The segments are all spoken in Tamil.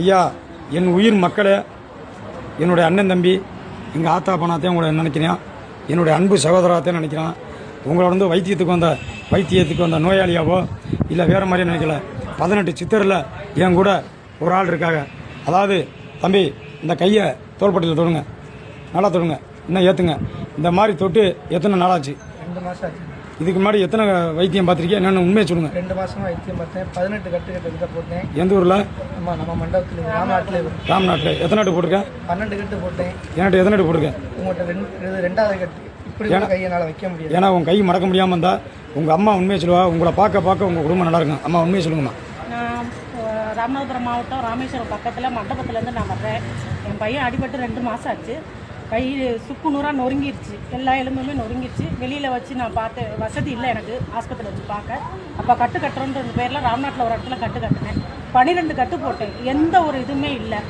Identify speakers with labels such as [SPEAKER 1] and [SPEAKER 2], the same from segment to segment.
[SPEAKER 1] ஐயா என் உயிர் மக்களே என்னுடைய அண்ணன் தம்பி எங்கள் ஆத்தா பணாத்தையும் உங்களை நினைக்கிறேன். என்னுடைய அன்பு சகோதரத்தையும் நினைக்கிறேன். உங்களை வந்து வைத்தியத்துக்கு வந்த வைத்தியத்துக்கு வந்த நோயாளியாவோ இல்லை வேறு மாதிரி நினைக்கல. பதினெட்டு சித்தரில் என் கூட ஒரு ஆள் இருக்காங்க. அதாவது தம்பி இந்த கையை தோள்பட்டியில் தொடுங்க. நல்லா தொடுங்க. இன்னும் ஏற்றுங்க இந்த மாதிரி தொட்டு எத்தனை நாளாச்சு?
[SPEAKER 2] ரெண்டு மாதம் ஆச்சு
[SPEAKER 1] இதுக்கு முன்னாடி எத்தனை வைத்தியம் பார்த்துருக்கீங்க என்னென்னு உண்மையை சொல்லுங்க.
[SPEAKER 2] ரெண்டு மாசமா வைத்தியம் பார்த்தேன். பதினெட்டு கட்டு கட்டு கிட்ட போட்டேன்.
[SPEAKER 1] எந்த ஊரில்?
[SPEAKER 2] ஆமா நம்ம மண்டபத்தில் ராமநாட்டில்.
[SPEAKER 1] ராம்நாட்டில். எத்தனை நாட்டு போட்டிருக்கேன்
[SPEAKER 2] பன்னெண்டு கட்டு போட்டேன்.
[SPEAKER 1] என்கிட்ட எத்தனை நாட்டு போட்டிருக்கேன்
[SPEAKER 2] உங்கள்கிட்ட ரெண்டு இது ரெண்டாவது கட்டு. இப்படி கையை என்னால் வைக்க முடியாது.
[SPEAKER 1] ஏன்னா உன் கை மடக்க முடியாமல் இருந்தால் உங்கள் அம்மா உண்மையை சொல்லுவா. உங்களை பார்க்க பார்க்க உங்கள் குடும்பம் நல்லா இருக்கும். அம்மா உண்மையை சொல்லுங்கம்மா.
[SPEAKER 3] ராமநாதபுரம் மாவட்டம் ராமேஸ்வரம் பக்கத்தில் மண்டபத்துலேருந்து நான் வர்றேன். என் பையன் அடிபட்டு ரெண்டு மாதம் ஆச்சு. கை சுக்கு நூறாக நொறுங்கிருச்சு. எல்லா எலும்புமே நொறுங்கிருச்சு. வெளியில் வச்சு நான் பார்த்தேன் வசதி இல்லை எனக்கு. ஆஸ்பத்திரி வச்சு பார்க்க. அப்போ கட்டு கட்டுறோன்ற பேரில் ராம்நாட்டில் ஒரு இடத்துல கட்டு கட்டினேன். பன்னிரெண்டு கட்டு போட்டேன். எந்த ஒரு இதுவுமே இல்லை.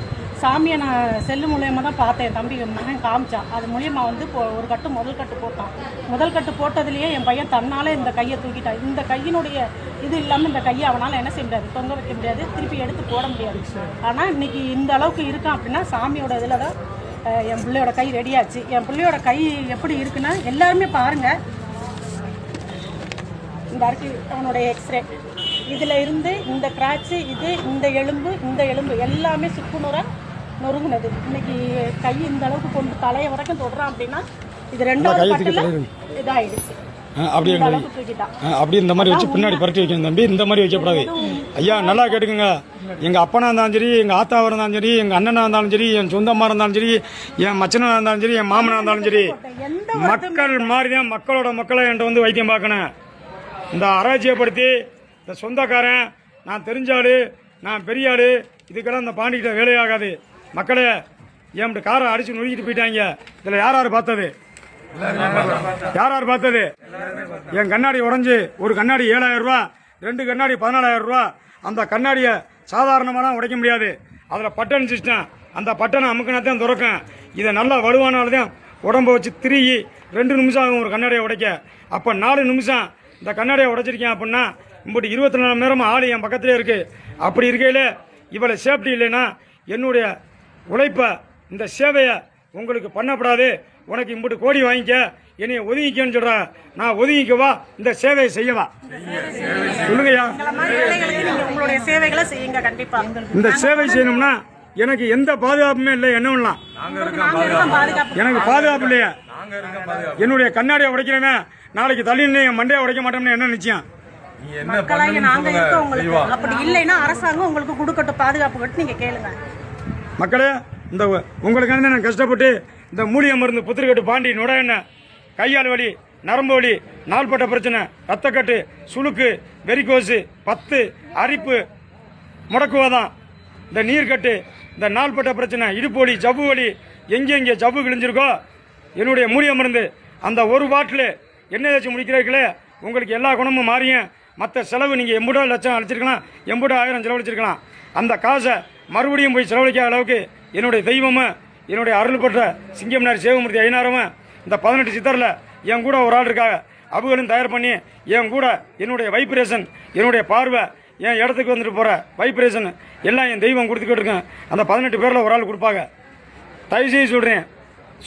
[SPEAKER 3] சாமியை நான் செல்லு மூலியமாக தான் பார்த்தேன். தம்பி மகன் காமிச்சான் அது மூலியமா வந்து இப்போ ஒரு கட்டு முதல் கட்டு போட்டான். முதல் கட்டு போட்டதுலேயே என் பையன் தன்னாலே இந்த கையை தூக்கிட்டான். இந்த கையினுடைய இது இல்லாமல் இந்த கையை அவனால் என்ன செய்ய முடியாது? தொங்க வைக்க முடியாது. திருப்பி எடுத்து போட முடியாது. ஆனால் இன்னைக்கு இந்த அளவுக்கு இருக்கான் அப்படின்னா சாமியோட இதில் தான் என் பிள்ளையோட கை ரெடியாச்சு. என் பிள்ளையோட கை எப்படி இருக்குன்னா எல்லாருமே பாருங்க. இந்த இருக்கு அவனுடைய எக்ஸ்ரே இதில் இருந்து இந்த கிராச்சு இது இந்த எலும்பு இந்த எலும்பு எல்லாமே சுக்குநூறாக நொறுங்குனது. இன்னைக்கு கை இந்த அளவுக்கு கொண்டு தலையை வரைக்கும் தொடுறான் அப்படின்னா இது ரெண்டாவது பட்டில் இதாயிடுச்சு.
[SPEAKER 1] அப்படியே அப்படி இந்த மாதிரி வச்சு பின்னாடி பரட்டி வைக்கணும் தம்பி இந்த மாதிரி வைக்கக்கூடாது ஐயா நல்லா கேட்டுக்கோங்க. எங்கள் அப்பனா இருந்தாலும் சரி எங்கள் ஆத்தாவாக இருந்தாலும் சரி எங்கள் அண்ணனாக இருந்தாலும் சரி என் சொந்தமாக இருந்தாலும் சரி என் மச்சனாக இருந்தாலும் சரி என் மாமனாக இருந்தாலும் சரி மக்கள் மாதிரி தான் மக்களோட மக்களை என்கிட்ட வந்து வைத்தியம் பார்க்கணும். இந்த ஆராய்ச்சியப்படுத்தி இந்த சொந்தக்காரன் நான் தெரிஞ்ச ஆளு நான் பெரிய ஆளு இதுக்கெல்லாம் இந்த பாண்டிகிட்ட வேலையாகாது மக்களே என்கிட்ட காரை அடிச்சு நொறுக்கிட்டு போயிட்டாங்க. இதில் யார் யார் பார்த்தது? யார் யார் பார்த்தது? என் கண்ணாடி உடஞ்சி ஒரு கண்ணாடி ஏழாயிரம் ரூபா ரெண்டு கண்ணாடி பதினாலாயிரம் ரூபா. அந்த கண்ணாடியை சாதாரணமாக உடைக்க முடியாது. அதில் பட்டன் சிஸ்டம் அந்த பட்டனை அமுக்கினா தான் துறக்கும். இதை நல்லா வலுவானால்தான் உடம்ப வச்சு திருகி ரெண்டு நிமிஷம் ஆகும் ஒரு கண்ணாடியை உடைக்க. அப்போ நாலு நிமிஷம் இந்த கண்ணாடியை உடைச்சிருக்கேன் அப்படின்னா இப்படி இருபத்தி நாலு மணி நேரமும் ஆள் என் பக்கத்துலேயே இருக்குது அப்படி இருக்கையில் இவ்வளோ சேஃப்டி இல்லைன்னா என்னுடைய உழைப்பை இந்த சேவையை உங்களுக்கு பண்ணப்படாது. உனக்கு இம்புட்டு கோடி வாங்கிக்க. என்னைய ஒதுங்கிக்கன்னு சொல்ற. நான் ஒதுங்கிக்கவா இந்த சேவையை செய்யவா சொல்லுங்கய்யா.
[SPEAKER 3] உங்களுடைய சேவைகளை செய்யுங்க கண்டிப்பா.
[SPEAKER 1] இந்த சேவை செய்யணும்னா எனக்கு எந்த பாதுகாப்புமே இல்லை என்ன பண்ணலாம்? எனக்கு பாதுகாப்பு இல்லையா. என்னுடைய கண்ணாடியை உடைக்கிறவன் நாளைக்கு தள்ளி மண்டையை உடைக்க மாட்டோம்னு என்ன நிச்சயம்?
[SPEAKER 3] மக்களாக நாங்க இருக்கோம் உங்களுக்கு. அப்படி இல்லைன்னா அரசாங்கம் உங்களுக்கு கொடுக்கட்டும் பாதுகாப்பு கட்டு நீங்க கேளுங்க.
[SPEAKER 1] மக்களே இந்த உங்களுக்கான நான் கஷ்டப்பட்டு இந்த மூலிகை மருந்து புத்திரிக்கட்டு பாண்டி நுட எண்ணெய் கையால் வலி நரம்பு வலி நாள்பட்ட பிரச்சனை ரத்தக்கட்டு சுளுக்கு வெறிக்கோசு பத்து அரிப்பு முடக்குவாதம் இந்த நீர்க்கட்டு இந்த நாள்பட்ட பிரச்சனை இடுப்பு வலி ஜவ்வு வலி எங்கே எங்கே ஜவ்வு கிழிஞ்சிருக்கோ என்னுடைய மூலிகை மருந்து அந்த ஒரு பாட்டில் எண்ணெய் ஏதாச்சும் முடிக்கிறீர்களே உங்களுக்கு எல்லா குணமும் மாறியும். மற்ற செலவு நீங்கள் எம்புடோ லட்சம் அழைச்சிருக்கலாம் எம்புடோ ஆயிரம் செலவழிச்சிருக்கலாம். அந்த காசை மறுபடியும் போய் செலவழிக்காத அளவுக்கு என்னுடைய தெய்வம் என்னுடைய அருள் பெற்ற சிங்கம்னார் சிவமூர்த்தி ஐநாரமும் இந்த பதினெட்டு சித்தரில் என் கூட ஒரு ஆள் இருக்காங்க. அவங்களும் தயார் பண்ணி என் கூட என்னுடைய வைப்ரேஷன் என்னுடைய பார்வை என் இடத்துக்கு வந்துட்டு போகிற வைப்ரேஷன் எல்லாம் என் தெய்வம் கொடுத்துக்கிட்டு இருக்கேன் அந்த பதினெட்டு பேரில் ஒரு ஆள் கொடுப்பாங்க. தயவு செய்து சொல்கிறேன்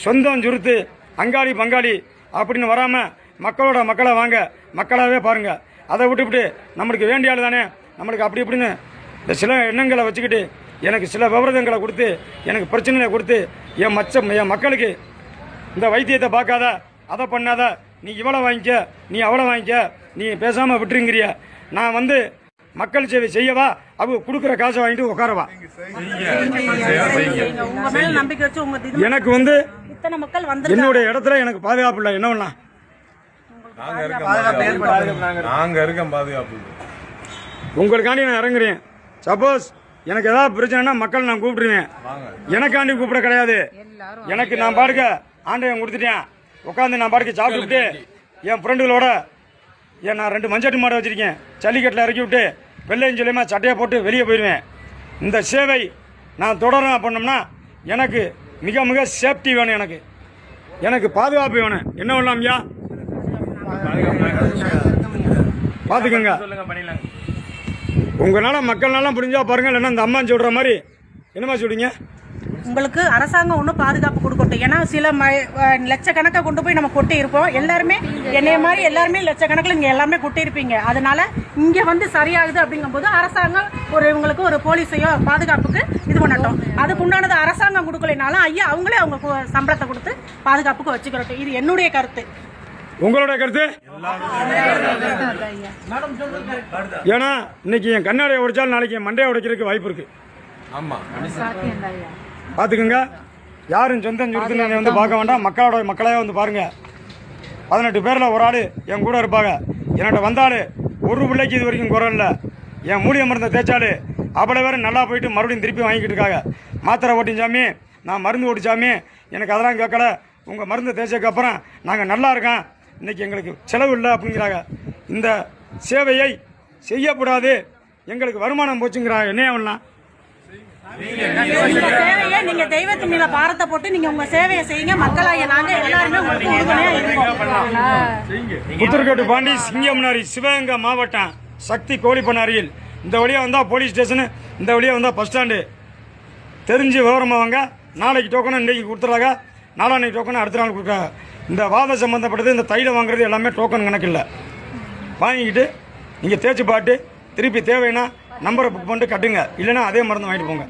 [SPEAKER 1] சொந்தம் சுருத்து அங்காளி பங்காளி அப்படின்னு வராமல் மக்களோட மக்களை வாங்க மக்களாகவே பாருங்கள் அதை விட்டுவிட்டு நம்மளுக்கு வேண்டிய ஆள் தானே நம்மளுக்கு அப்படி இப்படின்னு இந்த சில எண்ணங்களை வச்சுக்கிட்டு எனக்கு சில விவரங்களை கொடுத்து எனக்கு பிரச்சனைகளை கொடுத்து என் மச்ச என் மக்களுக்கு இந்த வைத்தியத்தை பார்க்காத அதை பண்ணாத நீ இவ்வளோ வாங்கிக்க நீ அவ்வளோ வாங்கிக்க நீ பேசாமல் விட்டுருங்கிறிய. நான் வந்து மக்கள் சேவை செய்யவா? அவங்க கொடுக்குற காசை வாங்கிட்டு உட்காரவா? எனக்கு வந்து என்னுடைய இடத்துல எனக்கு பாதுகாப்பு இல்லை. என்ன பண்ணலாம்?
[SPEAKER 4] நாங்க இருக்கோம் பாதுகாப்பு.
[SPEAKER 1] உங்களுக்காண்டி நான் இறங்குறேன். சப்போஸ் எனக்கு ஏதாவது பிரச்சனைனா மக்கள் நான் கூப்பிட்டுருவேன். எனக்காண்டி கூப்பிட கிடையாது. எனக்கு நான் பாடுக்க ஆண்டவன் கொடுத்துட்டேன். உட்காந்து நான் பாடுக்க சாப்பிட்டுட்டு என் ஃப்ரெண்டுகளோட ஏன் நான் ரெண்டு மஞ்சட்டு மாடை வச்சிருக்கேன். ஜல்லிக்கட்டில் இறக்கி விட்டு வெள்ளையும் சொல்லியமா சட்டையை போட்டு வெளியே போயிடுவேன் இந்த சேவை நான் தொடரேன் பண்ணோம்னா எனக்கு மிக மிக சேஃப்டி வேணும் எனக்கு. எனக்கு பாதுகாப்பு வேணும். என்ன பண்ணலாம்யா பார்த்துக்கோங்க உங்களால நல்லா புரிஞ்சா பாருங்க இல்லைன்னா இந்த அம்மா சொல்ற மாதிரி. என்னம்மா சொல்றீங்க?
[SPEAKER 3] உங்களுக்கு அரசாங்கம் ஒன்றும் பாதுகாப்பு கொடுக்கட்டும். ஏன்னா சில ம லட்சக்கணக்கை கொண்டு போய் நம்ம கொட்டி இருப்போம் எல்லாருமே என்னைய மாதிரி எல்லாருமே லட்சக்கணக்கில் இங்கே எல்லாமே கொட்டி இருப்பீங்க அதனால இங்கே வந்து சரியாகுது அப்படிங்கும்போது அரசாங்கம் ஒரு இவங்களுக்கு ஒரு போலீஸையோ பாதுகாப்புக்கு இது பண்ணட்டும். அதுக்கு உண்டானது அரசாங்கம் கொடுக்கலைனாலும் ஐயா அவங்களே அவங்க சம்பளத்தை கொடுத்து பாதுகாப்புக்கு வச்சுக்கிறட்டும். இது என்னுடைய கருத்து.
[SPEAKER 1] உங்களோட கருத்து? ஏன்னா இன்னைக்கு என் கண்ணாடியை உடைச்சாலும் நாளைக்கு என் மண்டையை உடைக்கிறதுக்கு வாய்ப்பு இருக்கு. பார்த்துக்குங்க. யாரும் சொந்தம் சுருத்துன்னு வந்து பார்க்க வேண்டாம். மக்களோட மக்களையே வந்து பாருங்க. பதினெட்டு பேரில் ஒரு ஆள் என் கூட இருப்பாங்க. என்கிட்ட வந்தாள் ஒரு பிள்ளைக்கு இது வரைக்கும் குறை இல்லை. என் மூலிகை மருந்தை தேய்ச்சாலு அவ்வளோ பேர் நல்லா போயிட்டு மறுபடியும் திருப்பி வாங்கிக்கிட்டு இருக்காங்க. மாத்திரை ஓட்டின் சாமி நான் மருந்து ஓட்டி சாமி. எனக்கு அதெல்லாம் கேட்கல. உங்கள் மருந்து தேய்ச்சதுக்கப்புறம் நாங்கள் நல்லா இருக்கோம். இன்னைக்கு எங்களுக்கு செலவு இல்லை அப்படிங்கிறாங்க. இந்த சேவையை செய்யக்கூடாது. எங்களுக்கு வருமானம் போச்சுங்கிறாங்க என்ன பண்ணலாம்
[SPEAKER 3] நீங்க தெய்வத்தின் மீத பாரத்தை போட்டு நீங்க உங்க சேவையை செய்யுங்க. மக்களாகிய நாங்க எல்லாருமே உங்களுக்கு உறுதுணையா இருக்கோம்
[SPEAKER 1] புத்தர்கோட்டு பாண்டி சிங்கம்னாரி சிவகங்கை மாவட்டம் சக்தி கோழிப்பண்ணாரியில் இந்த வழியாக வந்தால் போலீஸ் ஸ்டேஷனு இந்த வழியாக வந்தால் பஸ் ஸ்டாண்டு. தெரிஞ்சு விவரமாக வாங்க. நாளைக்கு டோக்கனை இன்றைக்கி கொடுத்துறாங்க நாளான்னைக்கு டோக்கனை அடுத்த நாள் கொடுக்குறாங்க. இந்த வாதம் சம்மந்தப்பட்டது இந்த தைலம் வாங்குறது எல்லாமே டோக்கன் கணக்கு இல்லை. வாங்கிக்கிட்டு நீங்கள் தேய்ச்சி பாட்டு திருப்பி தேவைன்னா நம்பரை புக் பண்ணிட்டு கட்டுங்க. இல்லைன்னா அதே மருந்து வாங்கிட்டு போங்க.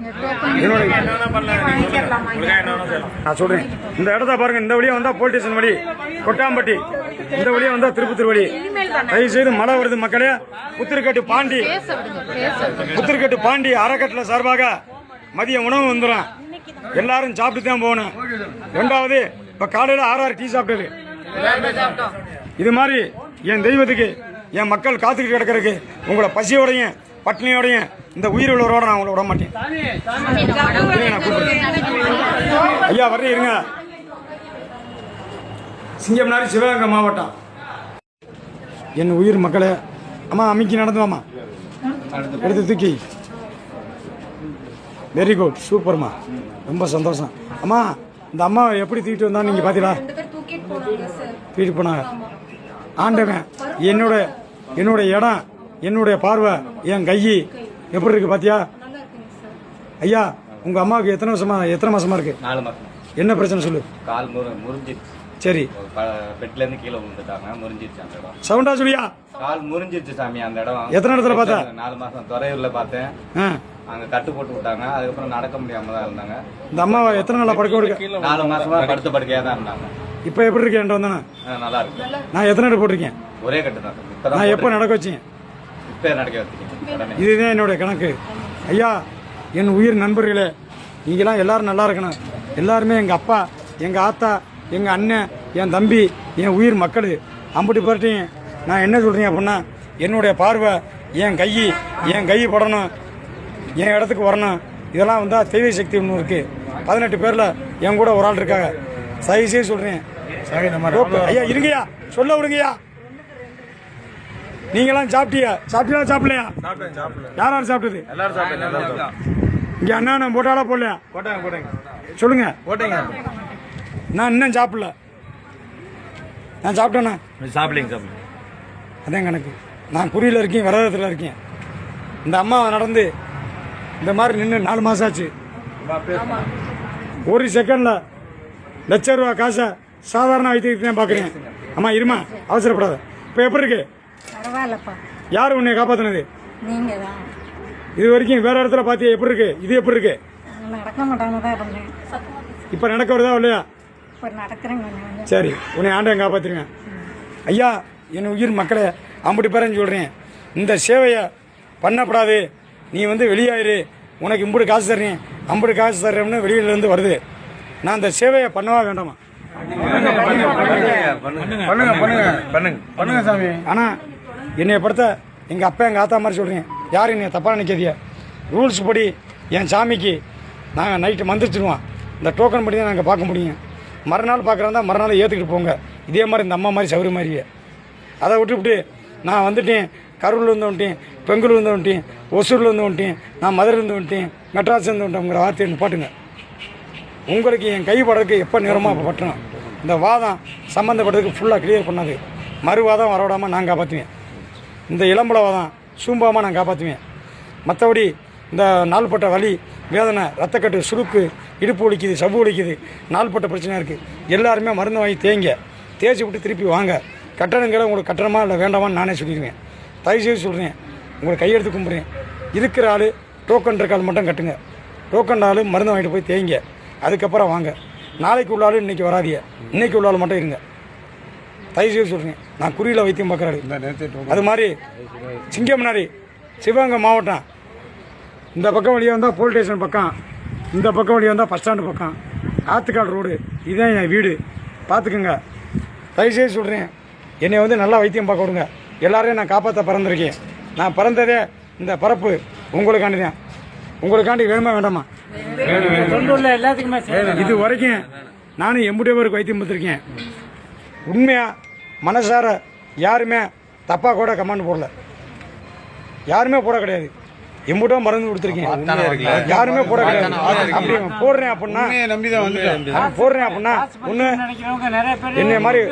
[SPEAKER 1] நான் சொல்றேன். இந்த இடத்த பாருங்க இந்த வழியா வந்தா போலீஸ் ஸ்டேஷன் வழி கொட்டாம்பட்டி. இந்த வழியா வந்தா திருப்பத்தூர் வழி. தயவு செய்து மழை வருது மக்களே. புத்திருக்கட்டு பாண்டி. புத்திருக்கட்டு பாண்டி அறக்கட்டளை சார்பாக மதிய உணவு வந்துடும். எல்லாரும் சாப்பிட்டு தான் போகணும். ரெண்டாவது இப்போ காலையில் ஆறாறு டீ சாப்பிட்டது. இது மாதிரி என் தெய்வத்துக்கு என் மக்கள் காத்துக்கிட்டு கிடக்கிறதுக்கு உங்களை பசியோடையும் பட்டினியோடையும் இந்த உயிர் உள்ளவரோட நான் உங்களை விட மாட்டேன் நான் ஐயா வரேன் இருங்க. சிங்கம்னாரி சிவகங்கை மாவட்டம். என் உயிர் மக்களே அம்மா அமைக்கி நடந்துவாமா எடுத்து தூக்கி. வெரி குட் சூப்பர்மா ரொம்ப சந்தோஷம். அம்மா இந்த அம்மா எப்படி தூக்கிட்டு வந்தா நீங்க பாத்தீங்களா? தூக்கிட்டு போனாங்க ஆண்டவன் என்னோட என்னோட இடம் என்னுடைய பார்வை என் கை எப்படி இருக்கு பாத்தியா? ஐயா உங்க அம்மாவுக்கு எத்தனை வருஷமா எத்தனை மாசமா இருக்கு? என்ன பிரச்சனை சொல்லு.
[SPEAKER 5] கால் முறிஞ்சிருச்சு.
[SPEAKER 1] சரி.
[SPEAKER 5] பெட்ல இருந்து கீழே விழுந்துட்டாங்க முறிஞ்சிருச்சு அந்த இடம்.
[SPEAKER 1] சவுண்டா சொல்லியா?
[SPEAKER 5] கால் முறிஞ்சிருச்சு சாமி அந்த இடம்.
[SPEAKER 1] எத்தனை இடத்துல பார்த்த?
[SPEAKER 5] நாலு மாசம் துறையூர்ல பார்த்தேன். அங்க கட்டு போட்டு விட்டாங்க. அதுக்கப்புறம் நடக்க முடியாம தான் இருந்தாங்க.
[SPEAKER 1] இந்த அம்மாவை எத்தனை நாளா படுக்க விடுக்க?
[SPEAKER 5] நாலு மாசமா படுத்த படுக்கையா தான் இருந்தாங்க.
[SPEAKER 1] இப்போ எப்படி இருக்கு என்கிட்ட வந்தானே?
[SPEAKER 5] நல்லா இருக்கு.
[SPEAKER 1] நான் எத்தனை இடம் போட்டிருக்கேன்?
[SPEAKER 5] ஒரே கட்டு தான்.
[SPEAKER 1] நான் எப்போ நடக்க வச்சேன்
[SPEAKER 5] இப்ப நடக்க வச்சுக்கேன் உடனே
[SPEAKER 1] இதுதான் என்னுடைய கணக்கு. ஐயா என் உயிர் நண்பர்களே நீங்களாம் எல்லாரும் நல்லா இருக்கணும். எல்லாருமே எங்கள் அப்பா எங்கள் ஆத்தா எங்கள் அண்ணன் என் தம்பி என் உயிர் மக்கள். அம்புட்டு பேர்ட்டையும் நான் என்ன சொல்கிறேன் அப்படின்னா என்னுடைய பார்வை என் கை என் கை படணும். என் இடத்துக்கு வரணும். இதெல்லாம் வந்தால் தெய்வ சக்தி ஒன்று இருக்குது பதினெட்டு பேரில் என் கூட ஒரு ஆள் இருக்காங்க. தயவு செய்து சொல்கிறேன் ஐயா இருங்கய்யா. சொல்ல விடுங்கய்யா. நீங்களாம் சாப்பிட்டியா? சாப்பிட்டீங்களா சாப்பிடலையா?
[SPEAKER 4] சாப்பிட்டேன் சாப்பிடல.
[SPEAKER 1] யார் யார் சாப்பிட்டது. இங்க அண்ணா நான் போட்டாலா போடலையா?
[SPEAKER 4] போட்டாங்க போட்டாங்க.
[SPEAKER 1] சொல்லுங்க.
[SPEAKER 4] போட்டீங்க.
[SPEAKER 1] நான் இன்னும் சாப்பிடல. நான் சாப்பிட்டேண்ணா
[SPEAKER 4] சாப்பிடுங்க சாப்பிடுங்க
[SPEAKER 1] அதான் கணக்கு. நான் குறியில் இருக்கேன் விரதத்தில் இருக்கேன். இந்த அம்மா நடந்து இந்த மாதிரி நின்று நாலு மாசம் ஆச்சு. ஒரு செகண்ட்ல லட்ச ரூபா காசை சாதாரண வைத்தியத்தை தான் பார்க்குறேன் அம்மா இருமா அவசரப்படாத. இப்போ எப்படி இருக்கு? யார் உன்னை காப்பாற்றினது இது வரைக்கும் வேற இடத்துல பார்த்தியா எப்படி இருக்கு? இது எப்படி இருக்கு? இப்போ நடக்க வருதா இல்லையா? சரி உன்னை ஆண்டவன் காப்பாற்றிருங்க ஐயா என் உயிர் மக்களே அம்புட்டு பேரன்னு சொல்கிறேன் இந்த சேவையை பண்ணப்படாது. நீ வந்து வெளியாயிரு. உனக்கு இம்புடு காசு தர்றேன். அம்புடு காசு தர்றேன்னு வெளியிலேருந்து வருது. நான் இந்த சேவையை பண்ணவா வேண்டாமா?
[SPEAKER 4] பண்ணுங்க பண்ணுங்க பண்ணுங்க. பண்ணுங்க சாமி.
[SPEAKER 1] ஆனால் என்னைய பொறுத்த எங்கள் அப்பா எங்கள் ஆத்தா மாதிரி சொல்கிறேன் யாரும் என்னை தப்பாக நினைக்காதீங்க. ரூல்ஸ் படி என் சாமிக்கு நாங்கள் நைட்டு மந்திரிச்சிடுவோம் இந்த டோக்கன் படி தான் நாங்கள் பார்க்க முடியும். மறுநாள் பார்க்குறதா மறுநாள் ஏற்றுக்கிட்டு போங்க. இதே மாதிரி இந்த அம்மா மாதிரி சௌரி மாதிரியே. அதை விட்டுவிட்டு நான் வந்துட்டேன். கரூர்ல இருந்து வந்துட்டேன் பெங்களூர்ல இருந்து வந்துட்டேன் ஒசூர்ல இருந்து வந்துட்டேன் நான் மதுரையில இருந்து வந்துட்டேன் மெட்ராஸ்லேருந்து இருந்து வந்துட்டேங்கிற வார்த்தையை பாட்டுங்க. உங்களுக்கு என் கை எப்போ நேரமாக பட்டணும். இந்த வாதம் சம்மந்தப்பட்டதுக்கு ஃபுல்லாக கிளியர் பண்ணாது. மறுவாதம் வரவிடாமல் நான் காப்பாற்றுவேன் இந்த இளம்புல வாதம் சூம்பாமல் நான் காப்பாற்றுவேன் மற்றபடி இந்த நாள்பட்ட வலி வேதனை ரத்தக்கட்டு சுருக்கு இடுப்பு ஒழிக்குது சவ்வு ஒழிக்குது நாள்பட்ட பிரச்சனையாக இருக்குது எல்லாருமே மருந்து வாங்கி தேங்க தேய்ச்சி விட்டு திருப்பி வாங்க. கட்டணங்களை உங்களுக்கு கட்டணமா இல்லை வேண்டாமான்னு நானே சொல்லிடுவேன். தயவு செய்து சொல்கிறேன் உங்களுக்கு கையெடுத்து கும்பிட்றேன். இருக்கிற ஆள் டோக்கன் இருக்க ஆள் மட்டும் கட்டுங்க. டோக்கன் ஆள் மருந்து வாங்கிட்டு போய் தேய்ங்க. அதுக்கப்புறம் வாங்க. நாளைக்கு உள்ள ஆள் இன்றைக்கி வராதீங்க. இன்னைக்கு உள்ள ஆள் மட்டும் இருங்க. தயவு செய்து சொல்கிறேன் நான் குறியில் வைத்தியம் பார்க்குறாரு அது மாதிரி சிங்கம்னாரி சிவகங்கை மாவட்டம். இந்த பக்கம் வழியாக வந்தால் போலீஸ் ஸ்டேஷன் பக்கம். இந்த பக்கம் வழியாக வந்தால் பஸ் ஸ்டாண்டு பக்கம். ஆத்துக்கால் ரோடு இதுதான் என் வீடு. பார்த்துக்குங்க. தயவுசெய்து சொல்கிறேன் என்னை வந்து நல்லா வைத்தியம் பார்க்க விடுங்க. எல்லாரையும் நான் காப்பாற்ற பிறந்திருக்கேன். நான் பிறந்ததே இந்த பரப்பு. உங்களுக்காண்டி தான். உங்களுக்காண்டி வேணுமா வேண்டாமா. இது வரைக்கும் நானும் எம்புட்டே பேருக்கு வைத்தியம் பார்த்துருக்கேன். உண்மையாக மனசார யாருமே தப்பாக கூட கமெண்ட் போடல. யாருமே போட கிடையாது. எம்புட்டோ மருந்து கொடுத்துருக்கேன். யாருமே போட கிடையாது. அப்படி போடுறேன் அப்படின்னா
[SPEAKER 4] உண்மையை நம்பி தான் வந்துட்டேன்
[SPEAKER 1] நான் போடுறேன் அப்படின்னா ஒன்று
[SPEAKER 6] நினைக்கிறவங்க நிறைய பேர்
[SPEAKER 1] என்னைய மாதிரி-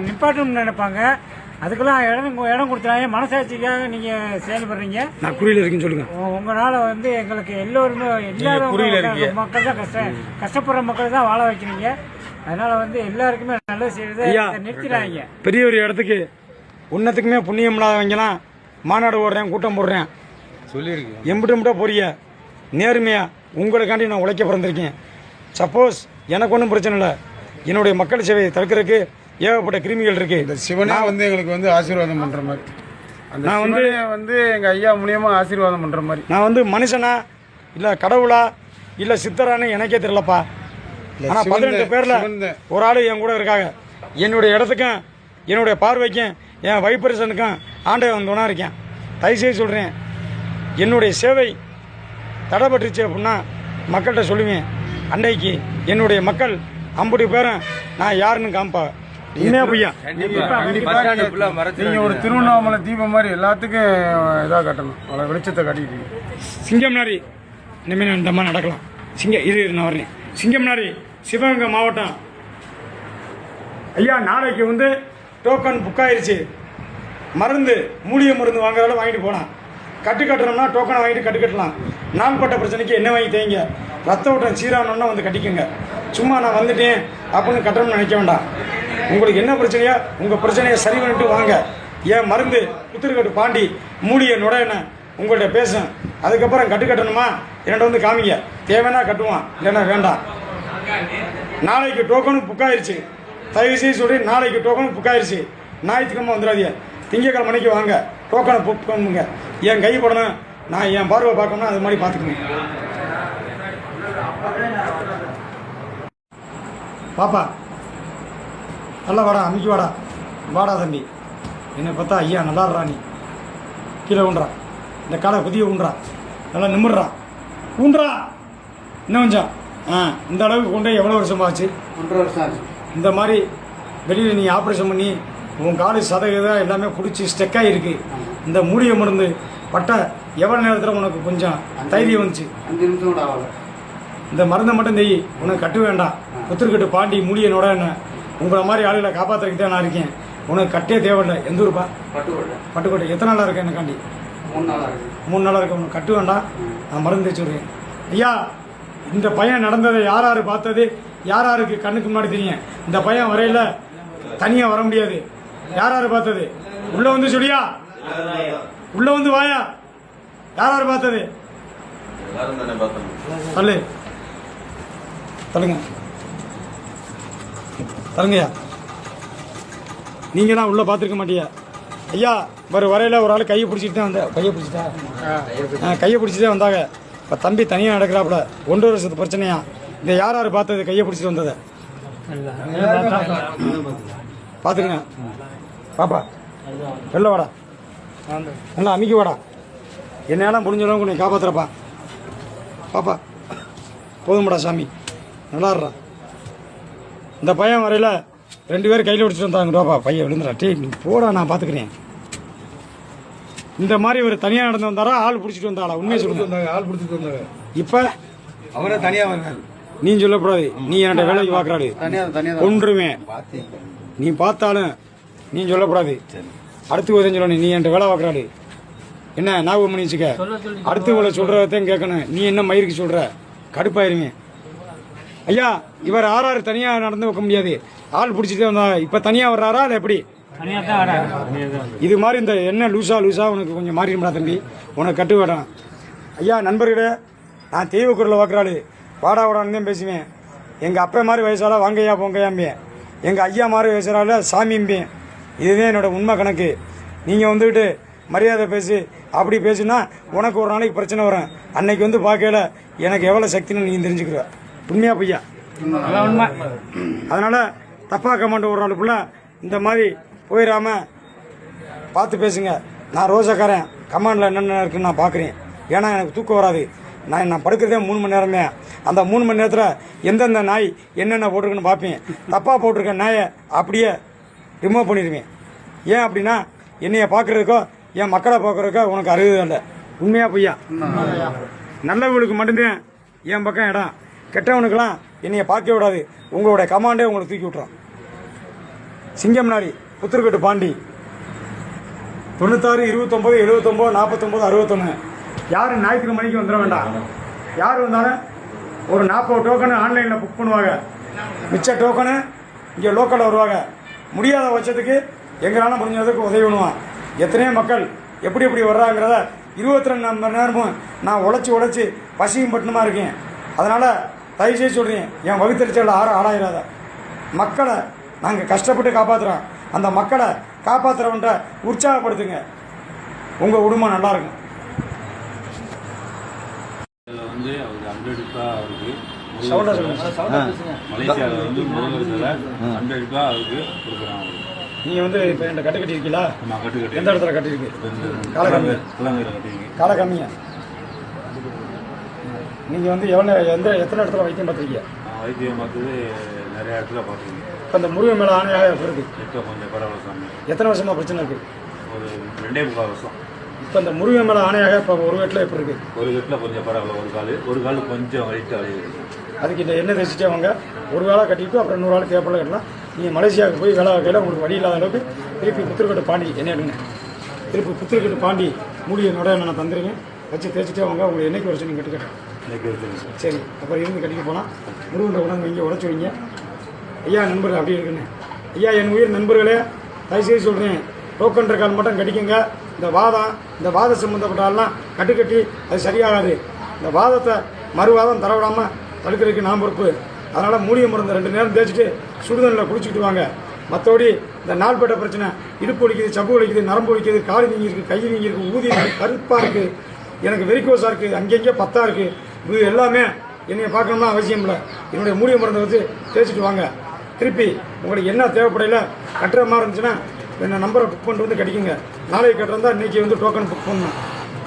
[SPEAKER 6] நிப்பாட்டணும்னு நினைப்பாங்க. அதுக்கெல்லாம் இடம் இடம் கொடுத்தாங்க மனசாட்சிக்காக நீங்க செயல்படுறீங்க.
[SPEAKER 1] நான் குறியில் இருக்குன்னு சொல்லுங்க.
[SPEAKER 6] உங்களால வந்து எங்களுக்கு எல்லோருமே எல்லாரும் மக்கள் தான் கஷ்ட கஷ்டப்படுற மக்கள் தான் வாழ வைக்கிறீங்க. அதனால வந்து எல்லாருக்குமே நல்லது செய்யறதை நிறுத்திடாங்க
[SPEAKER 1] பெரிய ஒரு இடத்துக்கு உன்னத்துக்குமே புண்ணியம் இல்லாதவங்கலாம் மாநாடு ஓடுறேன் கூட்டம் போடுறேன்.
[SPEAKER 4] சொல்லியிருக்கேன்
[SPEAKER 1] எம்பிட்டு எம்பிட்டோ போறிய நேர்மையா உங்களுக்காண்டி நான் உழைக்க பிறந்திருக்கேன். சப்போஸ் எனக்கு ஒன்றும் பிரச்சனை இல்லை. என்னுடைய மக்கள் சேவையை தடுக்கிறதுக்கு ஏகப்பட்ட கிருமிகள் இருக்கு.
[SPEAKER 4] இந்த சிவனே வந்து எங்களுக்கு வந்து ஆசீர்வாதம் பண்ற மாதிரி.
[SPEAKER 1] நான் வந்து-
[SPEAKER 4] வந்து எங்க ஐயா மூலியமா ஆசீர்வாதம் பண்ற மாதிரி.
[SPEAKER 1] நான் வந்து மனுஷனா இல்லை கடவுளா இல்லை சித்தரான்னு எனக்கே தெரியலப்பா. ஆனால் பதினெட்டு
[SPEAKER 4] தான்,
[SPEAKER 1] பேரில். ஒரு ஆள் என் கூட இருக்காங்க. என்னுடைய இடத்துக்கும் என்னுடைய பார்வைக்கும் என் வைப்ரேஷனுக்கும் ஆண்டவன் துணா இருக்கேன். தயவுசெய்து சொல்கிறேன் என்னுடைய சேவை தடைபட்டுருச்சு அப்படின்னா மக்கள்கிட்ட சொல்லுவேன். அன்னைக்கு என்னுடைய மக்கள் ஐம்பது பேரும் நான் யாருன்னு காமிப்பா உண்மையா பொய்யா?
[SPEAKER 4] நீங்க ஒரு திருவண்ணாமலை தீபம் மாதிரி எல்லாத்துக்கும் இதா கட்டணும். அவ்வளவு வெளிச்சத்தை காட்டிட்டு
[SPEAKER 1] சிங்கம் நாரி. இனிமேல் இந்த மாதிரி நடக்கலாம். சிங்க இரு இரு, நான் வரேன். சிங்கம் நாரி சிவகங்கை மாவட்டம். ஐயா நாளைக்கு வந்து டோக்கன் புக் ஆயிருச்சு. மருந்து மூலிகை மருந்து வாங்குறதால வாங்கிட்டு போகலாம் கட்டு கட்டணும்னா டோக்கனை வாங்கிட்டு கட்டு கட்டலாம். நாள்பட்ட பிரச்சனைக்கு என்ன வாங்கி தேங்க ரத்த ஓட்டம் சீரானோன்னா வந்து கட்டிக்கோங்க. சும்மா நான் வந்துட்டேன் அப்படின்னு கட்டணும்னு நினைக்க வேண்டாம். உங்களுக்கு என்ன பிரச்சனையோ உங்கள் பிரச்சனையை சரி பண்ணிட்டு வாங்க. ஏன் மருந்து புத்திரக்கட்டு பாண்டி மூலிகை நுடையன உங்கள்கிட்ட பேசும் அதுக்கப்புறம் கட்டு கட்டணுமா? என்னோட வந்து காமிங்க. தேவைன்னா கட்டுவான் இல்லைன்னா வேண்டாம். நாளைக்கு டோக்கனும் புக்காயிருச்சு. தயவு செய்து சொல்லி நாளைக்கு டோக்கனும் புக்காயிருச்சு. ஞாயிற்றுக்கிழமை வந்துடாதீங்க. திங்கக்கிழமை மணிக்கு வாங்க. டோக்கனை புக் பண்ணுங்க. என் கை படணும்? நான் என் பார்வை பார்க்கணும்னா அது மாதிரி பார்த்துக்கணும். பாப்பா நல்லா வாடா அன்னைக்கு வாடா. வாடா தம்பி. என்னை பார்த்தா ஐயா நல்லா இருடா நீ. கீழே ஊன்றா. இந்த காலை புதிய ஊன்றா. நல்லா நிமிடுறா ஊன்றா. இன்னும் கொஞ்சம் ஆ இந்த அளவுக்கு கொண்டு எவ்வளோ வருஷம் ஆச்சு?
[SPEAKER 2] ஒன்றரை வருஷம் ஆச்சு.
[SPEAKER 1] இந்த மாதிரி வெளியில் நீ ஆப்ரேஷன் பண்ணி உன் காலு சதவீதம் எல்லாமே பிடிச்சி ஸ்டெக்காக இருக்கு இந்த மூலிகை மருந்து பட்ட எவ்வளோ நேரத்தில் உனக்கு கொஞ்சம் தைரியம் வந்துச்சு?
[SPEAKER 2] அஞ்சு நிமிஷம் கூட ஆகல.
[SPEAKER 1] இந்த மருந்தை மட்டும் தெய் உனக்கு கட்டு வேண்டாம். புத்திருக்கட்டு பாண்டி மூலியனோட என்ன? உங்களை மாதிரி ஆளுகளை காப்பாற்றுறதுக்கு நான் இருக்கேன். உனக்கு கட்டே தேவையில்லை. எந்த ஊருப்பா?
[SPEAKER 2] பட்டுக்கோட்டை.
[SPEAKER 1] பட்டுக்கோட்டை. எத்தனை நாளாக இருக்கேன் எனக்காண்டி?
[SPEAKER 2] மூணு நாளாக இருக்கு.
[SPEAKER 1] மூணு நாளாக இருக்க. உனக்கு கட்டு வேண்டாம். நான் மருந்து தேய்ச்சி விடுறேன் ஐயா இந்த பையன் நடந்ததை யார் யார் பார்த்தது? யார் யாருக்கு கண்ணுக்கு முன்னாடி தெரியும்? இந்த பையன் வரையில தனியாக வர முடியாது. யார் யார் பார்த்தது? உள்ள வந்து சொல்லியா? உள்ள வந்து வாயா? யார் யார் பார்த்தது? தள்ளு. தள்ளுங்க. தள்ளுங்கய்யா நீங்க தான் உள்ள பார்த்துருக்க மாட்டியா ஐயா வர வரையில ஒரு ஆள் கையை பிடிச்சிட்டு தான் வந்த கையை பிடிச்சிட்டா? கையை பிடிச்சிட்டே. வந்தாங்க. இப்போ தம்பி தனியாக நடக்கிறாப்புல. ஒன்றரை வருஷத்து பிரச்சனையா? இந்த யார் யார் பார்த்தது கையை பிடிச்சிட்டு வந்ததை? பார்த்துக்குங்க. பாப்பா வெளில வாடா. நல்லா அமைக்க வாடா. என்னால முடிஞ்ச அளவுக்கு நீ காப்பாத்துறப்பா. பாப்பா போதும்டா சாமி. நல்லா இருடா. இந்த பையன் வரையில ரெண்டு பேரும் கையில் பிடிச்சிட்டு வந்தாங்க. பாப்பா பையன் விழுந்துடா. டேய் நீ போடா நான் பார்த்துக்கிறேன் இந்த மாதிரி ஒரு தனியாக நடந்து வந்தாரா ஆள் பிடிச்சிட்டு வந்தாளா? உண்மையை சொல்லுங்க.
[SPEAKER 4] வந்தாங்க ஆள் பிடிச்சிட்டு வந்தாங்க.
[SPEAKER 1] இப்போ
[SPEAKER 4] அவரே தனியா வந்தாங்க
[SPEAKER 1] நீ சொல்லக்கூடாது. நீ என்கிட்ட வேலைக்கு பார்க்குறாடு
[SPEAKER 2] தனியாக தனியாக
[SPEAKER 1] கொன்றுவேன் நீ பார்த்தாலும் நீ சொல்லக்கூடாது. அடுத்து உதவி சொல்லணும். நீ என்கிட்ட வேலை பார்க்குறாடு என்ன ஞாபகம் பண்ணி வச்சுக்க. அடுத்து உங்களை சொல்கிறதையும் கேட்கணும். நீ என்ன மயிருக்கு சொல்கிற கடுப்பாயிருங்க ஐயா இவர் ஆறாறு தனியாக நடந்து வைக்க முடியாது. ஆள் பிடிச்சிட்டே வந்தா இப்போ தனியாக வர்றாரா இல்லை எப்படி? இது மாதிரி இந்த என்ன லூசா லூசா உனக்கு கொஞ்சம் மாறிடும்டா தம்பி. உனக்கு கட்டு வேண்டாம். ஐயா நண்பர்களே நான் தெய்வ குரலை வாக்குறாள். வாடா வாடான்னு தான் பேசுவேன். எங்கள் அப்பா மாதிரி வயசால வாங்கையா போங்கையாம்பேன் எங்கள் ஐயா மாதிரி வயசால சாமிம்பேன் இதுதான் என்னோட உண்மை கணக்கு. நீங்கள் வந்துக்கிட்டு மரியாதை பேசி அப்படி பேசுனா உனக்கு ஒரு நாளைக்கு பிரச்சனை வரும். அன்னைக்கு வந்து பார்க்கல எனக்கு எவ்வளோ சக்தின்னு நீ தெரிஞ்சுக்கிற உண்மையா பொய்யா?
[SPEAKER 6] உண்மை.
[SPEAKER 1] அதனால் தப்பா கமாண்ட் ஒரு நாளுக்குள்ள இந்த மாதிரி போயிடாம பார்த்து பேசுங்க. நான் ரோசக்காரன் கமாண்டில் என்னென்ன இருக்குன்னு நான் பார்க்குறேன். ஏன்னா எனக்கு தூக்கம் வராது. நான் நான் படுக்கிறதே மூணு மணி நேரமே. அந்த மூணு மணி நேரத்தில் எந்தெந்த நாய் என்னென்ன போட்டிருக்குன்னு பார்ப்பேன். தப்பாக போட்டிருக்க நாயை அப்படியே ரிமூவ் பண்ணிடுவேன். ஏன் அப்படின்னா என்னைய பார்க்குறதுக்கோ என் மக்களை பார்க்குறதுக்கோ உனக்கு அறிவு இல்லை. உண்மையா பொய்யா? நல்லவங்களுக்கு மட்டும்தான் என் பக்கம் இடம். கெட்டவனுக்கெல்லாம் என்னையை பார்க்க விடாது. உங்களுடைய கமாண்டே உங்களை தூக்கி விட்றான் சிங்கம் நாடி புத்திரக்கட்டு பாண்டி. தொண்ணூத்தாறு இருபத்தொம்போது எழுபத்தொம்போது நாற்பத்தொம்போது அறுபத்தொன்று யார் ஞாயிற்றுக்கிழமை மணிக்கு வந்துட வேண்டாம். யார் வந்தாலும் ஒரு நாற்பது டோக்கனு ஆன்லைனில் புக் பண்ணுவாங்க. மிச்ச டோக்கனு இங்கே லோக்கலில் வருவாங்க. முடியாத பட்சத்துக்கு எங்களால் முடிஞ்சதுக்கு உதவி பண்ணுவான். எத்தனையோ மக்கள் எப்படி எப்படி வர்றாங்கிறத இருபத்தி ரெண்டு மணி நேரமும் நான் உழைச்சி உழைச்சி பசியும் பட்டணுமா இருக்கேன். அதனால் தயவுசெய்து சொல்கிறேன் என் வகுத்தறிச்சலில் ஆற ஆளாயிராத மக்களை நாங்கள் கஷ்டப்பட்டு காப்பாற்றுறோம் அந்த மக்களை காப்பாற்றுறவன்ட்ட உற்சாகப்படுத்துங்க. உங்கள் குடும்பம் நல்லா இருக்கும்.
[SPEAKER 7] வந்து அவருக்கு ஹண்ட்ரடுக்கா அவருக்கு மலேசியாவில் வந்து முருகர் சிலை ஹண்ட்ரடுக்கா அவருக்கு கொடுக்குறான் அவருக்கு
[SPEAKER 1] நீங்கள் வந்து இப்போ கட்டு கட்டியிருக்கீங்களா?
[SPEAKER 7] நான் கட்டு கட்டி
[SPEAKER 1] எந்த இடத்துல கட்டியிருக்கு? காலக்கம்மி
[SPEAKER 7] கிழங்கு கட்டிங்க
[SPEAKER 1] காலை கம்மியா? நீங்கள் வந்து எவ்வளோ எந்த எத்தனை இடத்துல வைத்தியம் பார்த்துருக்கீங்க?
[SPEAKER 7] வைத்தியம் பார்த்தது நிறைய இடத்துல பார்த்துருக்கேன்.
[SPEAKER 1] இப்போ இந்த முருகன் மேலே ஆணையாக இருக்கு
[SPEAKER 7] இப்போ கொஞ்சம் பரவாயில்ல சாமி.
[SPEAKER 1] எத்தனை வருஷமா பிரச்சனை இருக்குது
[SPEAKER 7] ஒரு ரெண்டே முக்கால் வருஷம்.
[SPEAKER 1] இப்போ இந்த முருகன் மேலே ஆணையாக இப்போ ஒரு வீட்டில் எப்படி இருக்குது
[SPEAKER 7] ஒரு கட்டில் கொஞ்சம் பரவாயில்ல ஒரு கால் ஒரு கால் கொஞ்சம் வலிட்டு அழியுது.
[SPEAKER 1] அதுக்கு இந்த எண்ணெய் தேய்ச்சிட்டே வாங்க. ஒரு வேளை கட்டிட்டு அப்புறம் இன்னொரு வேலை தேவைப்படல கட்டலாம் நீங்கள் மலேசியாவுக்கு போய் வேலை கையில் உங்களுக்கு வழி இல்லாத அளவுக்கு திருப்பி புத்திரக்கட்டு பாண்டி என்ன எடுங்க திருப்பி புத்திரக்கட்டு பாண்டி மூடிய நோட நான் தந்துருங்க வச்சு தேய்ச்சிட்டே வாங்க உங்களுக்கு என்னைக்கு வர நீங்கள் கட்டுக்கட்டேன்
[SPEAKER 7] சார்
[SPEAKER 1] சரி அப்புறம் இருந்து கட்டிக்க போனால் முருகன் உடம்பு இங்கே உடச்சுவீங்க ஐயா நண்பர்கள் அப்படி இருக்குன்னு. ஐயா என் உயிர் நண்பர்களே தயவுசெய்து சொல்கிறேன் டோக்கன் கால் மட்டும் கடிக்குங்க இந்த வாதம் இந்த வாத சம்மந்தப்பட்டாலாம் கட்டுக்கட்டி கட்டு கட்டி அது சரியாகாது. இந்த வாதத்தை மறுவாதம் தரவிடாமல் தடுக்கிறதுக்கு நான் பொறுப்பு. அதனால் மூலிகை மருந்து ரெண்டு நேரம் தேய்ச்சிட்டு சுடுதண்ணில் குளிச்சுட்டு வாங்க. மற்றபடி இந்த நாள்பட்ட பிரச்சனை இடுப்பு ஒழிக்குது சப்பு ஒழிக்குது நரம்பு ஒழிக்குது கால் வீங்கி இருக்குது கை வீங்கி இருக்குது ஊதி இருக்குது கருப்பாக இருக்குது எனக்கு வெறிக்கோஸாக இருக்குது அங்கங்கே பத்தாக இருக்குது இது எல்லாமே என்னைய பார்க்கணும்னா அவசியம் இல்லை. என்னுடைய மூலிகை மருந்தை வச்சு தேய்ச்சிட்டு வாங்க. திருப்பி உங்களுக்கு என்ன தேவைப்படையில கட்டுற மாதிரி இருந்துச்சுன்னா என்ன நம்பரை புக் பண்ணிட்டு வந்து கிடைக்குங்க. நாளைக்கு கட்டுறதா இன்றைக்கி வந்து டோக்கன் புக் பண்ணணும்.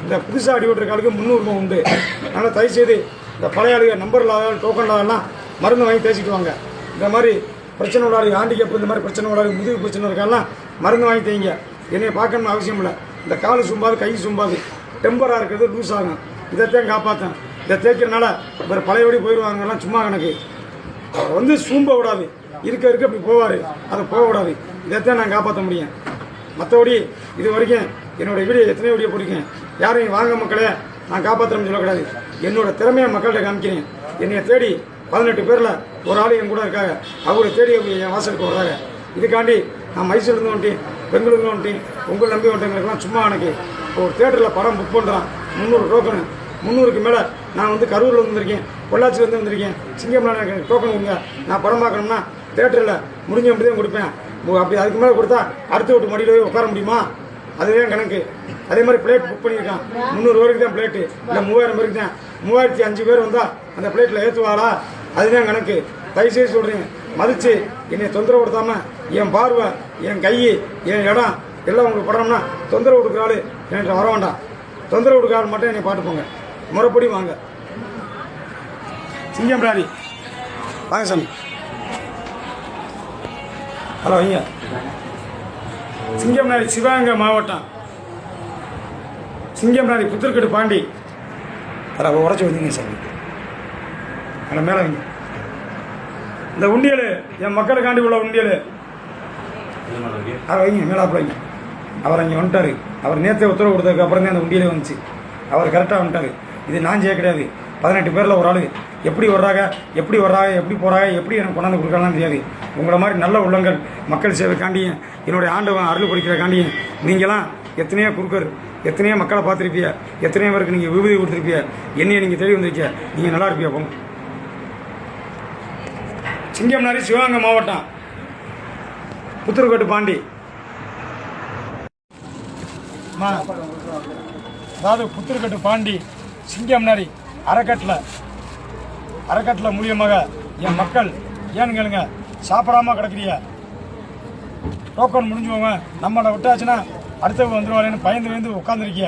[SPEAKER 1] இந்த புதுசாக அடிபட்டுருக்க ஆளுக்கு முந்நூறுபா உண்டு. அதனால் தயவுசெய்து இந்த பழைய ஆளுங்க நம்பர் இல்லாத டோக்கன் இல்லாதெல்லாம் மருந்து வாங்கி தேய்ச்சிட்டு வாங்க. இந்த மாதிரி பிரச்சனை உள்ளாரு ஹாண்டிகேப் இந்த மாதிரி பிரச்சனை உள்ளாரு முதுகு பிரச்சனை இருக்காலாம் மருந்து வாங்கி தேய்ங்க. என்னை பார்க்கணும்னு அவசியம் இல்லை. இந்த கால் சும்பாது கை சும்பாது. டெம்பராக இருக்கிறது லூஸ் ஆகும். இதைத்தான் காப்பாற்றேன் இதை தேய்க்கிறனால இவர் பழையபடி போயிடுவாங்கலாம் சும்மா கணக்கு. அவர் வந்து சூம்ப விடாது. இருக்க இருக்க இப்படி போவார். அதை போக விடாது. இதைத்தான் நான் காப்பாற்ற முடியும். மற்றபடி இது வரைக்கும் என்னோட வீடியோ எத்தனை வீடியோ போட்டிருக்கேன். யாரையும் வாங்க மக்களே நான் காப்பாற்றுறேன்னு சொல்லக்கூடாது. என்னோட திறமையை மக்கள்கிட்ட காமிக்கிறேன். என்னையை தேடி பதினெட்டு பேரில் ஒரு ஆள் என் கூட இருக்காங்க. அவரை தேடி அவங்க என் வாசலுக்கு வர்றாங்க. இதுக்காண்டி நான் மைசூர்லேருந்து வந்துட்டேன். பெங்களூர்லேருந்து வந்துட்டேன். உங்களை நம்பி வந்துட்டவங்களுக்குலாம் சும்மா எனக்கு ஒரு தேட்டரில் படம் புக் பண்ணுறான் முந்நூறு டோக்கனு முந்நூறுக்கு மேலே நான் வந்து கரூரில் வந்திருக்கேன் பொள்ளாச்சியிலேருந்து வந்திருக்கேன். சிங்கம்ல டோக்கன் கொடுங்க. நான் படம் பார்க்கணும்னா தேட்டரில் முடிஞ்ச முடிதான் தான் கொடுப்பேன். அப்படி அதுக்கு மேலே கொடுத்தா அடுத்த வீட்டு மடியில் போய் உட்கார முடியுமா? அதுதான் கணக்கு. அதே மாதிரி பிளேட் புக் பண்ணியிருக்கான். முந்நூறு பேருக்கு தான் பிளேட்டு இல்லை மூவாயிரம் பேருக்கு தான். மூவாயிரத்தி அஞ்சு பேர் வந்தால் அந்த பிளேட்டில் ஏற்றுவாளா அதுதான் கணக்கு. தயவுசெய்து சொல்கிறேன் மதித்து என்னை தொந்தரவு கொடுத்தாமல் என் பார்வை என் கை என் இடம் எல்லாம் உங்களுக்கு படம்னா தொந்தரவு கொடுக்குறாள் என்கிட்ட வர வேண்டாம். தொந்தரவு கொடுக்குற ஆள் மட்டும் என்னை பாட்டு போங்க முறைப்படி வாங்க. சிங்கம் பிராணி வாங்க சாமி. ஹலோ ஐயா. சிங்கம்நாடி சிவகங்கை மாவட்டம். சிங்கம் ராணி புத்திரக்கட்டு பாண்டி. அதில் உடச்சி வந்தீங்க சாமி. அதில் மேலே வைங்க. இந்த உண்டியல் என் மக்களுக்காண்டி உள்ள உண்டியல். அதை வைங்க மேலே வைங்க. அவர் அங்கே வந்துட்டார். அவர் நேற்று உத்தரவு கொடுத்ததுக்கு அப்புறம் தான் அந்த உண்டியலே வந்துச்சு. அவர் கரெக்டாக வந்துட்டார். இது நான் செய்ய கிடையாது பதினெட்டு பேரில் ஒரு ஆள். எப்படி வர்றாங்க எப்படி வர்றாங்க எப்படி போகிறாங்க எப்படி எனக்கு கொண்டாந்து கொடுக்கலாம் தெரியாது. உங்களை மாதிரி நல்ல உள்ளங்கள் மக்கள் சேவைக்காண்டியும் என்னுடைய ஆண்டவன் அருள் கொடுக்கிறக்காண்டியும் நீங்களாம் எத்தனையோ குறுக்கர் எத்தனையோ மக்களை பார்த்துருப்பீங்க எத்தனையோ பேருக்கு நீங்கள் விபூதி கொடுத்துருப்பீங்க என்னையை நீங்கள் தேடி வந்திருக்கிய நீங்கள் நல்லா இருப்பீங்க போங்க. சிங்கம்னாரி சிவகங்கை மாவட்டம் புத்தூர்கோட்டு பாண்டி. அதாவது புத்தூர்கட்டு பாண்டி. சிங்கம்னாரி அறக்கட்டில் அறக்கட்டில் மூலியமாக என் மக்கள் ஏன்னு கேளுங்க சாப்பிடாம கிடக்குறீங்க. டோக்கன் முடிஞ்சவங்க நம்மளை விட்டாச்சுன்னா அடுத்தவங்க வந்துடுவாருன்னு பயந்து பயந்து உட்காந்துருக்கிய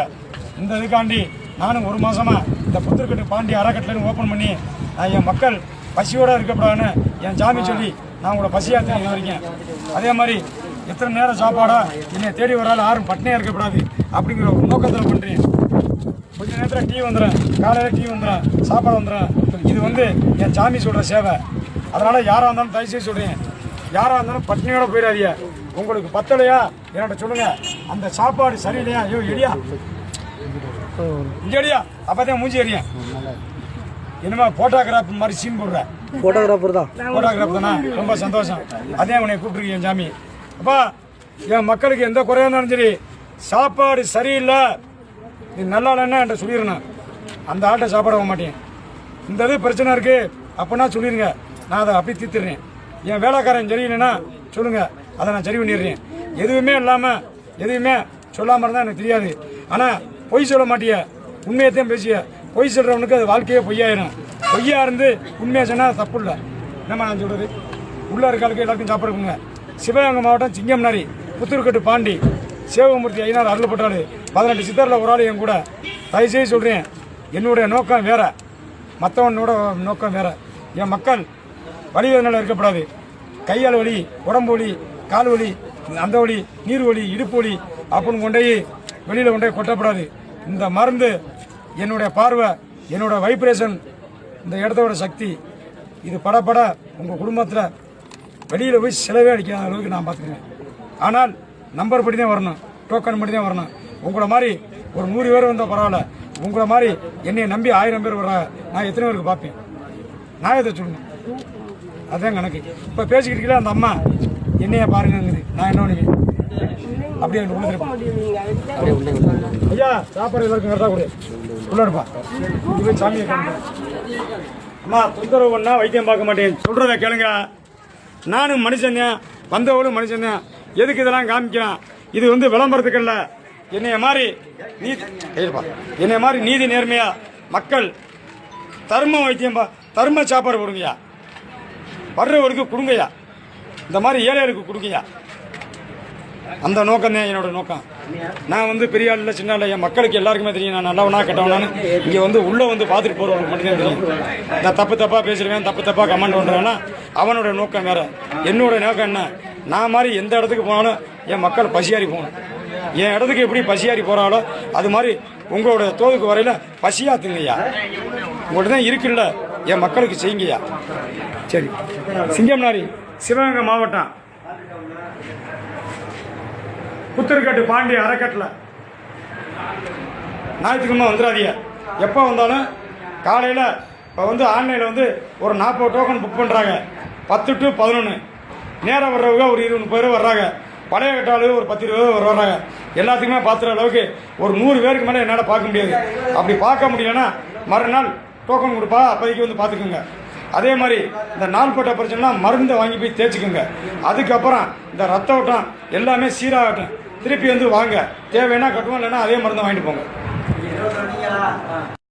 [SPEAKER 1] இந்த இதுக்காண்டி நானும் ஒரு மாதமாக இந்த புத்தூர்கட்டு பாண்டி அறக்கட்டளைன்னு ஓப்பன் பண்ணி நான் என் மக்கள் பசியோடு இருக்கக்கூடாதுன்னு என் சாமி சொல்லி நான் உங்களை பசியாக இது வரைக்கும் அதே மாதிரி எத்தனை நேரம் சாப்பாடா என்னை தேடி வராலும் யாரும் பட்டினியாக இருக்கக்கூடாது அப்படிங்கிற ஒரு நோக்கத்தில் பண்ணுறேன் கொஞ்ச நேரத்தில் டீ வந்துடும் காலையில் டீ வந்துடும் சாப்பாடு வந்துடும் இது வந்து என் சாமி சொல்கிற சேவை. அதனால் யாராக இருந்தாலும் தயவுசெய்து சொல்கிறேன் யாராக இருந்தாலும் பட்டினியோட போயிடாதீங்க. உங்களுக்கு பத்தலையா? என்கிட்ட சொல்லுங்க. அந்த சாப்பாடு சரியில்லையா? ஐயோ எடியா இங்கே எடியா அப்போ தான் மூஞ்சி எறியேன் என்னமா போட்டோகிராஃப் மாதிரி சீன் போடுறேன்
[SPEAKER 2] ஃபோட்டோகிராஃபர் தான்.
[SPEAKER 1] போட்டோகிராஃப் தானே? ரொம்ப சந்தோஷம். அதே உன்னை கூப்பிட்டுருக்கேன் சாமி. அப்பா என் மக்களுக்கு எந்த குறையா இருந்தாலும் சரி சாப்பாடு சரியில்லை. நீ நல்லா இல்லைன்னா என்கிட்ட சொல்லிடணும் அந்த ஆட்டை சாப்பாட போக மாட்டேன். இந்த இது பிரச்சனை இருக்குது அப்படின்னா சொல்லிடுங்க நான் அதை அப்படி தீர்த்துறேன் என் வேலைக்காரன் சரியில்லைன்னா சொல்லுங்கள் அதை நான் சரி பண்ணிடுறேன். எதுவுமே இல்லாமல் எதுவுமே சொல்லாமல் இருந்தால் எனக்கு தெரியாது. ஆனால் பொய் சொல்ல மாட்டிய. உண்மையத்தையும் பேசிய. பொய் சொல்கிறவனுக்கு அது வாழ்க்கையே பொய்யாயிரும். பொய்யா இருந்து உண்மையாக சொன்னால் தப்பு இல்லை. என்னம்மா நான் சொல்கிறது உள்ள இருக்காளுக்கு எல்லாத்தையும் கொடுங்க. சிவகங்கை மாவட்டம் சிங்கம்னாரி புத்தூர்கட்டு பாண்டி சேவமூர்த்தி ஐநாறு அருள்பட்டாரு பதினெட்டு சித்தரில் ஒரு ஆள் என் கூட. தயவுசெய்து சொல்கிறேன் என்னுடைய நோக்கம் வேற. மற்றவனோட நோக்கம் வேற. என் மக்கள் வலிவேதனையில் இருக்கக்கூடாது கையால் வலி உடம்பு வலி கால் வலி அந்த வலி நீர் வலி இடுப்பு வலி அப்படின்னு கொண்டு வெளியில் கொண்டு போய் இந்த மருந்து என்னுடைய பார்வை என்னோட வைப்ரேஷன் இந்த இடத்தோட சக்தி இது படப்பட உங்கள் குடும்பத்தில் வெளியில் போய் செலவே அடிக்காத அளவுக்கு நான் பார்த்துக்கிறேன். ஆனால் நம்பர் படி தான் வரணும் டோக்கன் படி தான் வரணும். உங்களை மாதிரி ஒரு நூறு பேர் வந்தால் பரவாயில்ல. உங்களை மாதிரி என்னை நம்பி ஆயிரம் பேர் வர்றாங்க நான் எத்தனை பேருக்கு பார்ப்பேன்? நான் எதை சொல்லணும்? அதுதான் கணக்கு. இப்போ பேசிக்கிட்டு அந்த அம்மா? என்னைய பாருங்கிறது நான் என்ன பண்ணுவேன் அப்படியே உள்ள ஐயா சாப்பாடு எல்லாருக்கும் கரெக்டாக கொடு. உள்ள இருப்பா சாமியை காமிக்கிறேன். அம்மா தொந்தரவு ஒன்றா வைத்தியம் பார்க்க மாட்டேன். சொல்கிறத கேளுங்க. நானும் மனுஷன் வந்தவளும் மனுஷன் எதுக்கு இதெல்லாம் காமிக்கிறான்? இது வந்து விளம்பரத்துக்கு இல்லை என்னைய மாதிரி நீதி என்னைய மாதிரி நீதி நேர்மையா மக்கள் தர்ம வைத்தியம் தர்ம சாப்பாடு கொடுங்கய்யா. வர்றவருக்கு கொடுங்கயா இந்த மாதிரி ஏழைகளுக்கு கொடுங்கயா அந்த நோக்கம் தான் என்னோட நோக்கம். நான் வந்து பெரிய ஆள் இல்லை சின்ன ஆள் என் மக்களுக்கு எல்லாருக்குமே தெரியும். நான் நல்லவனா கெட்டவனான்னு இங்கே வந்து உள்ளே வந்து பார்த்துட்டு போகிறவங்களுக்கு மட்டும்தான் தெரியும். நான் தப்பு தப்பாக பேசிடுவேன் தப்பு தப்பாக கமெண்ட் பண்ணுறேன்னா அவனோட நோக்கம் வேறு. என்னோட நோக்கம் என்ன? நான் மாதிரி எந்த இடத்துக்கு போனாலும் என் மக்கள் பசியாரி போகணும். என் இடத்துக்கு எப்படி பசியாரி போகிறாங்களோ அது மாதிரி உங்களோட தோதுக்கு வரையில் பசியாத்துங்கய்யா. உங்கள்கிட்ட தான் இருக்குல்ல என் மக்களுக்கு செய்யுங்கய்யா. சரி. சிங்கம்னாரி சிவகங்கை மாவட்டம். புத்தர்கட்டு பாண்டி அறக்கட்டில் ஞாயிற்றுக்கிழமை வந்துடாதீங்க. எப்போ வந்தாலும் காலையில் இப்போ வந்து ஆன்லைனில் வந்து ஒரு நாற்பது டோக்கன் புக் பண்ணுறாங்க பத்து டு பதினொன்று நேரம் வர்றவங்க ஒரு இருபது முப்பது பேர் வர்றாங்க. பழைய கட்டாளு ஒரு பத்து இருபது பேர் வர்றாங்க. எல்லாத்துக்குமே பார்த்துற அளவுக்கு ஒரு நூறு பேருக்கு மேலே என்னால் பார்க்க முடியாது. அப்படி பார்க்க முடியலன்னா மறுநாள் டோக்கன் கொடுப்பா அப்போதைக்கு வந்து பார்த்துக்குங்க அதே மாதிரி இந்த நாள்பட்ட பிரச்சனைலாம் மருந்தை வாங்கி போய் தேய்ச்சிக்கோங்க. அதுக்கப்புறம் இந்த ரத்த ஓட்டம் எல்லாமே சீராகட்டும். திருப்பி வந்து வாங்க. தேவைன்னா கட்டுவோம் இல்லைன்னா அதே மருந்தை வாங்கிட்டு போங்க.